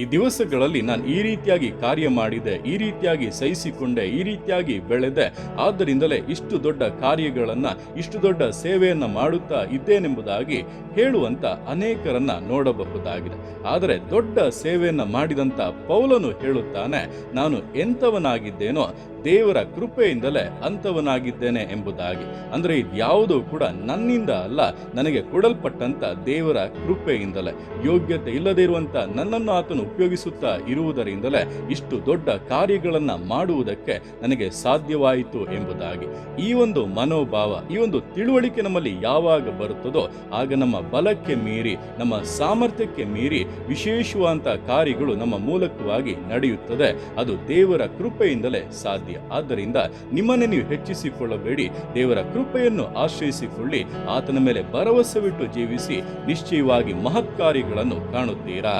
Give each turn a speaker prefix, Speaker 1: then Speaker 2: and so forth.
Speaker 1: ಈ ದಿವಸಗಳಲ್ಲಿ ನಾನು ಈ ರೀತಿಯಾಗಿ ಕಾರ್ಯ ಮಾಡಿದೆ, ಈ ರೀತಿಯಾಗಿ ಸಹಿಸಿಕೊಂಡೆ, ಈ ರೀತಿಯಾಗಿ ಬೆಳೆದೆ. ಆದ್ದರಿಂದಲೇ ಇಷ್ಟು ದೊಡ್ಡ ಕಾರ್ಯಗಳನ್ನು, ಇಷ್ಟು ದೊಡ್ಡ ಸೇವೆಯನ್ನು ಮಾಡುತ್ತಾ ಇದ್ದೇನೆಂಬುದಾಗಿ ಹೇಳುವಂಥ ಅನೇಕರನ್ನು ನೋಡಬಹುದಾಗಿದೆ. ಆದರೆ ದೊಡ್ಡ ಸೇವೆಯನ್ನು ಮಾಡಿದಂಥ ಪೌಲನು ಹೇಳುತ್ತಾನೆ, ನಾನು ಎಂಥವನಾಗಿದ್ದೇನೋ ದೇವರ ಕೃಪೆಯಿಂದಲೇ ಅಂಥವನಾಗಿದ್ದೇನೆ ಎಂಬುದಾಗಿ. ಅಂದರೆ ಇದ್ಯಾವುದೂ ಕೂಡ ನನ್ನಿಂದ ಅಲ್ಲ, ನನಗೆ ಕೊಡಲ್ಪಟ್ಟಂಥ ದೇವರ ಕೃಪೆಯಿಂದಲೇ. ಯೋಗ್ಯತೆ ಇಲ್ಲದೇ ಇರುವಂಥ ನನ್ನನ್ನು ಆತನು ಉಪಯೋಗಿಸುತ್ತಾ ಇರುವುದರಿಂದಲೇ ಇಷ್ಟು ದೊಡ್ಡ ಕಾರ್ಯಗಳನ್ನು ಮಾಡುವುದಕ್ಕೆ ನನಗೆ ಸಾಧ್ಯವಾಯಿತು ಎಂಬುದಾಗಿ. ಈ ಒಂದು ಮನೋಭಾವ, ಈ ಒಂದು ತಿಳುವಳಿಕೆ ನಮ್ಮಲ್ಲಿ ಯಾವಾಗ ಬರುತ್ತದೋ ಆಗ ನಮ್ಮ ಬಲಕ್ಕೆ ಮೀರಿ, ನಮ್ಮ ಸಾಮರ್ಥ್ಯಕ್ಕೆ ಮೀರಿ ವಿಶೇಷವಾದಂಥ ಕಾರ್ಯಗಳು ನಮ್ಮ ಮೂಲಕವಾಗಿ ನಡೆಯುತ್ತದೆ. ಅದು ದೇವರ ಕೃಪೆಯಿಂದಲೇ ಸಾಧ್ಯ. ಆದ್ದರಿಂದ ನಿಮ್ಮನ್ನು ನೀವು ಹೆಚ್ಚಿಸಿಕೊಳ್ಳಬೇಡಿ. ದೇವರ ಕೃಪೆಯನ್ನು ಆಶ್ರಯಿಸಿಕೊಳ್ಳಿ. ಆತನ ಮೇಲೆ ಭರವಸೆವಿಟ್ಟು ಜೀವಿಸಿ, ನಿಶ್ಚಯವಾಗಿ ಮಹತ್ ಕಾರ್ಯಗಳನ್ನು ಕಾಣುತ್ತೀರಾ?